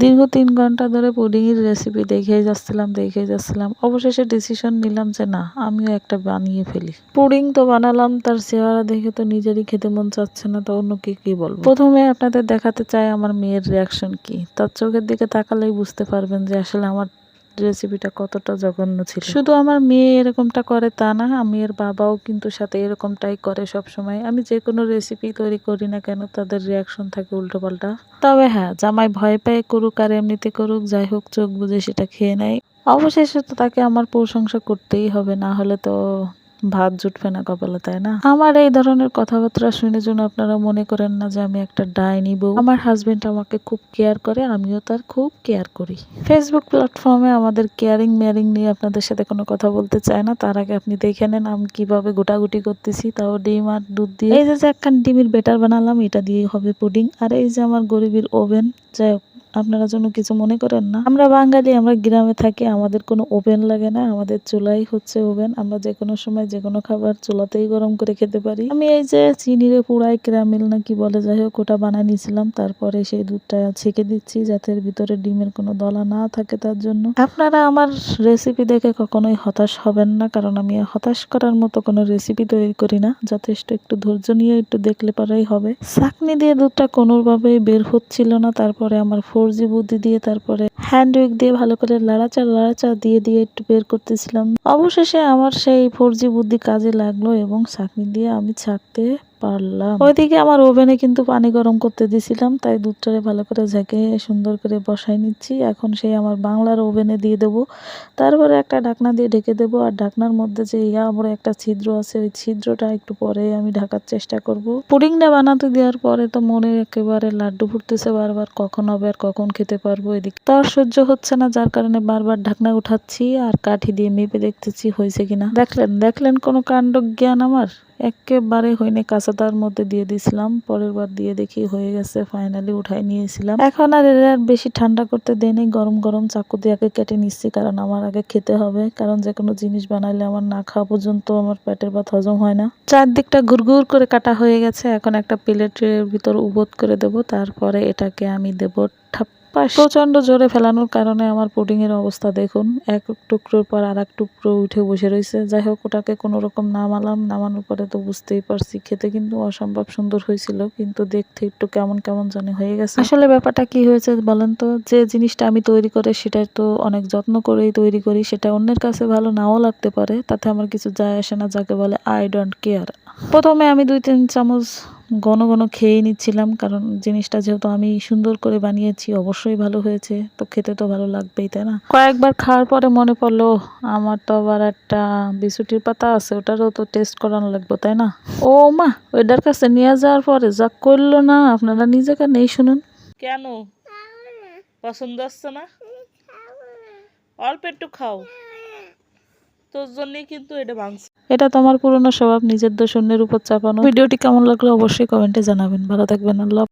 দীর্ঘ তিন ঘণ্টা ধরে পুডিংয়ের রেসিপি দেখেই যাচ্ছিলাম দেখেই যাচ্ছিলাম। অবশেষে ডিসিশন নিলাম যে না, আমিও একটা বানিয়ে ফেলি। পুডিং তো বানালাম, তার চেহারা দেখে তো নিজেরই খেতে মন চাচ্ছে না, তো অন্য কি কি বলব? প্রথমে আপনাদের দেখাতে চাই আমার মেয়ের রিয়াকশন কি। তার চোখের দিকে তাকালেই বুঝতে পারবেন যে আসলে আমার রেসিপিটা কতটা জঘন্য ছিল? শুধু আমার মেয়ে এরকমটা করে তা না আমি এর বাবাও কিন্তু সাথে এরকমটাই করে সব সময় আমি যে কোনো রেসিপি তৈরি করি না কেন, তাদের রিয়াকশন থাকে উল্টো পাল্টা তবে হ্যাঁ জামাই ভয় পায় করুক আর এমনিতে করুক, যাই হোক, চোখ বুঝে সেটা খেয়ে নেয়। অবশেষে তো তাকে আমার প্রশংসা করতেই হবে, না হলে তো ভাত জুটবে না কপালে, তাই না? আমার এই ধরনের কথাবার্তা শুনে যেন আপনারা মনে করেন না যে আমি একটা ডাইনি বউ। আমার হাজবেন্ড আমাকে খুব কেয়ার করে, আমিও তার খুব কেয়ার করি। ফেসবুক প্ল্যাটফর্মে আমাদের কেয়ারিং মেয়ারিং নিয়ে আপনাদের সাথে কোনো কথা বলতে চায় না। তার আগে আপনি দেখে নেন আমি কীভাবে গোটাগুটি করতেছি, তাও ডিম আর দুধ দিয়ে। এই যে যে একখান ডিমের বেটার বানালাম, এটা দিয়ে হবে পুডিং আর এই যে আমার গরিবের ওভেন যাই হোক আপনারা যেন কিছু মনে করেন না। আমরা বাঙালি, আমরা গ্রামে থাকি, আমাদের কোনো ওভেন লাগে না, আমাদের চুলাই হচ্ছে ওভেন। আমরা যে কোনো সময় যে কোনো খাবার চুলাতেই গরম করে খেতে পারি। আমি এই যে চিনিরে পুরাই ক্যারামেল না কি বলে, যাই হোক, ওটা বানাই নিয়েছিলাম। তারপরে সেই দুধটা ছেঁকে দিচ্ছি, যাতে ভিতরে ডিমের কোনো দলা না থাকে তার জন্য। আপনারা আমার রেসিপি দেখে কখনোই হতাশ হবেন না, কারণ আমি হতাশ করার মতো কোনো রেসিপি তৈরি করি না। যথেষ্ট একটু ধৈর্য নিয়ে একটু দেখলে পারাই হবে। চাকনি দিয়ে দুধটা কোনোভাবেই বের হচ্ছিল না। তারপরে আমার ফোর জি বুদ্ধি দিয়ে তারপরে হ্যান্ড উইক দিয়ে ভালো করে লাড়াচা লাড়াচাড় দিয়ে দিয়ে একটু বের করতেছিলাম। অবশেষে আমার সেই ফোর বুদ্ধি কাজে লাগল এবং ছাঁকনি দিয়ে আমি ছাকতে পারলাম। ওইদিকে আমার ওভেনে কিন্তু পানি গরম করতে দিছিলাম, তাই দুধটারে ভালো করে ঝেঁকে সুন্দর করে বসাই নিচ্ছি। এখন সেই আমার বাংলার ওভেনে দিয়ে দেব। তারপরে একটা ঢাকনা দিয়ে ঢেকে দেব। আর ঢাকনার মধ্যে যে ইয়া বড় একটা ছিদ্র আছে, ওই ছিদ্রটা একটু পরে আমি ঢাকার চেষ্টা করব। পুডিংটা বানাতে দেওয়ার পরে তো মনে একেবারে লাড্ডু ফুটতেছে বারবার, কখন হবে আর কখন খেতে পারব এদিক। তো আর সহ্য হচ্ছে না, যার কারণে বারবার ঢাকনা উঠাচ্ছি আর কাঠি দিয়ে মেপে দেখতেছি হয়েছে কিনা। দেখলেন দেখলেন কোনো কাণ্ড জ্ঞান আমার? একেবারে হইনি কাঁচাতার মধ্যে দিয়ে দিছিলাম, পরের বার দিয়ে দেখি হয়ে গেছে ফাইনালি উঠাই নিয়েছিলাম। এখন আর এর আর বেশি ঠান্ডা করতে দেয়নি গরম গরম চাকু দিয়ে আগে কেটে নিচ্ছি, কারণ আমার আগে খেতে হবে, কারণ যে কোনো জিনিস বানাইলে আমার না খাওয়া পর্যন্ত আমার পেটের ভাত হজম হয় না। চারদিকটা ঘুরঘুর করে কাটা হয়ে গেছে, এখন একটা প্লেটের ভিতর উবোধ করে দেব, তারপরে এটাকে আমি দেব ঠাপ প্রচণ্ড জোরে ফেলানোর কারণে আমার পুডিং এর অবস্থা দেখুন এক টুকরোর পর আর এক টুকরো উঠে বসে রয়েছে যাই হোক ওটাকে কোনো রকম নামালাম নামানোর পরে তো বুঝতেই পারছি খেতে কিন্তু অসম্ভব সুন্দর হয়েছিল কিন্তু দেখতে একটু কেমন কেমন জানি হয়ে গেছে। আসলে ব্যাপারটা কি হয়েছে বলেন তো? যে জিনিসটা আমি তৈরি করে সেটা তো অনেক যত্ন করেই তৈরি করি সেটা অন্যের কাছে ভালো নাও লাগতে পারে তাতে আমার কিছু যায় আসে না যাকে বলে আই ডোন্ট কেয়ার প্রথমে আমি দুই তিন চামচ ঘন ঘন খেয়ে নিচ্ছিলাম, কারণ জিনিসটা যেহেতু আমি সুন্দর করে বানিয়েছি, অবশ্যই ভালো হয়েছে। তো খেতে তো ভালো লাগবেই, তাই না? কয়েকবার খাওয়ার পরে মনে পড়ল, আমার তো আবার একটা বিছুটির পাতা আছে, ওটারও তো টেস্ট করানো লাগবে, তাই না? ও মা, ওইটার কাছে নিয়ে যাওয়ার পরে যা করল না, আপনারা নিজেকে নেই শুনুন। কেন? পছন্দ আসছে না? অল্প একটু খাও। তোর জন্যই কিন্তু এটা ভাঙছে। এটা তোমার পুরনো স্বভাব, নিজের দোষ অন্যের উপর চাপানো। ভিডিওটি কেমন লাগল অবশ্যই কমেন্টে জানাবেন। ভালো থাকবেন, আল্লাহ